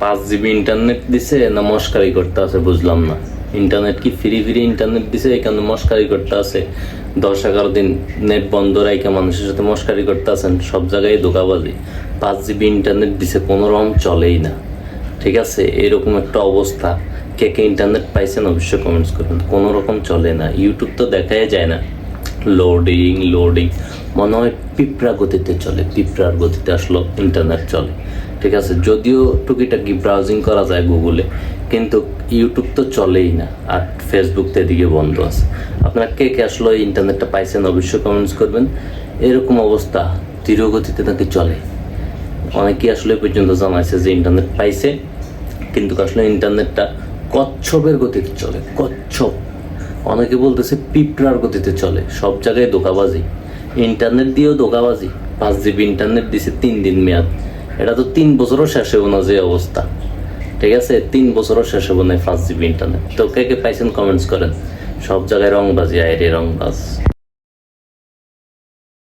পাঁচ GB internet দিছে না মস্কারি করতে আছে বুঝলাম না। ইন্টারনেট কি ফ্রি ফ্রি ইন্টারনেট দিছে এখানে মস্কারি করতে আছে। দশ এগারো দিন নেট বন্ধ রাইখা মানুষের সাথে মস্কারি করতে আছেন, সব জায়গায় ধোকাবাজি। পাঁচ জিবি ইন্টারনেট দিছে, কোনো রকম চলেই না। ঠিক আছে? এরকম একটা অবস্থা। কে কে ইন্টারনেট পাইছেন অবশ্যই কমেন্টস করবেন। কোনো রকম চলে না। ইউটিউব তো দেখাই যায় না। লোডিং লোডিং মনে হয় পিঁপড়া গতিতে চলে, পিঁপড়ার গতিতে আসলো ইন্টারনেট চলে। ঠিক আছে? যদিও টুকিটাকি ব্রাউজিং করা যায় গুগলে কিন্তু ইউটিউব তো চলেই না, আর ফেসবুক তো এদিকে বন্ধ আছে। আপনারা কে কে আসলে ইন্টারনেটটা পাইছেন অবশ্যই কমেন্টস করবেন। এরকম অবস্থা ধীর গতিতে নাকি চলে। অনেকেই আসলে পর্যন্ত জানাইছে যে ইন্টারনেট পাইছে, কিন্তু আসলে ইন্টারনেটটা কচ্ছপের গতিতে চলে, কচ্ছপ। অনেকে বলতেছে পিঁপড়ার গতিতে চলে, সব জায়গায় ধোকাবাজি। ইন্টারনেট দিয়েও ধোকাবাজি। পাঁচ জিবি ইন্টারনেট দিছে তিন দিন মেয়াদ। এটা তো তিন বছরও শেষ হব না যে অবস্থা। ঠিক আছে? তিন বছরও শেষ হব না ফার্স্ট জিবি ইন্টারনেট তো কে কে পাইছেন কমেন্টস করেন? সব জায়গায় রং রংবাজি, আইরে রংবাজ।